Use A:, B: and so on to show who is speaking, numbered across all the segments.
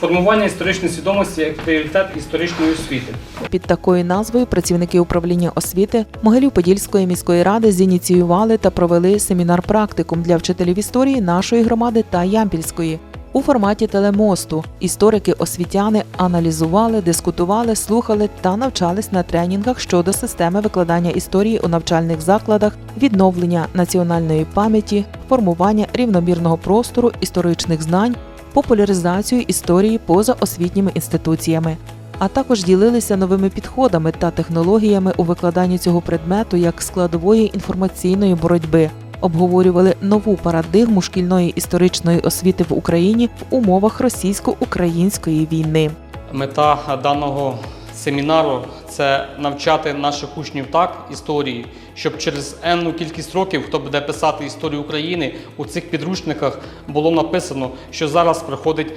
A: Формування історичної свідомості як пріоритет історичної освіти.
B: Під такою назвою працівники управління освіти Могилів-Подільської міської ради зініціювали та провели семінар-практикум для вчителів історії нашої громади та Ямпільської. У форматі телемосту історики освітяни аналізували, дискутували, слухали та навчались на тренінгах щодо системи викладання історії у навчальних закладах, відновлення національної пам'яті, формування рівномірного простору історичних знань, популяризацію історії поза освітніми інституціями а також ділилися новими підходами та технологіями у викладанні цього предмету як складової інформаційної боротьби. Обговорювали нову парадигму шкільної історичної освіти в Україні в умовах російсько-української війни.
A: Мета даного семінару це навчати наших учнів так історії, щоб через енну кількість років, хто буде писати історію України, у цих підручниках було написано, що зараз проходить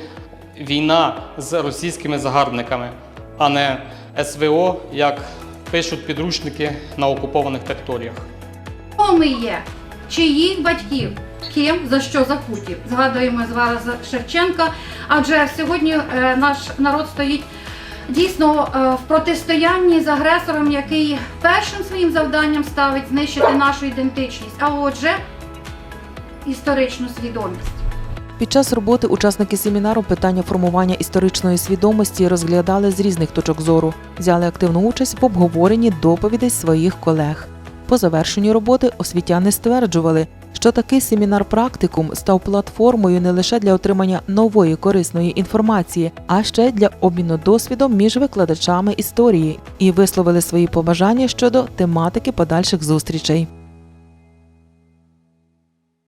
A: війна з російськими загарбниками, а не СВО, як пишуть підручники на окупованих територіях.
C: Хто ми є? Чиїх батьків? Ким за що закуті? Згадуємо зараз Шевченка, адже сьогодні е, наш народ стоїть дійсно е, в протистоянні з агресором, який першим своїм завданням ставить знищити нашу ідентичність, а отже, історичну свідомість.
B: Під час роботи учасники семінару питання формування історичної свідомості розглядали з різних точок зору, взяли активну участь в обговоренні доповідей своїх колег. По завершенню роботи освітяни стверджували, що такий семінар-практикум став платформою не лише для отримання нової корисної інформації, а ще для обміну досвідом між викладачами історії і висловили свої побажання щодо тематики подальших зустрічей.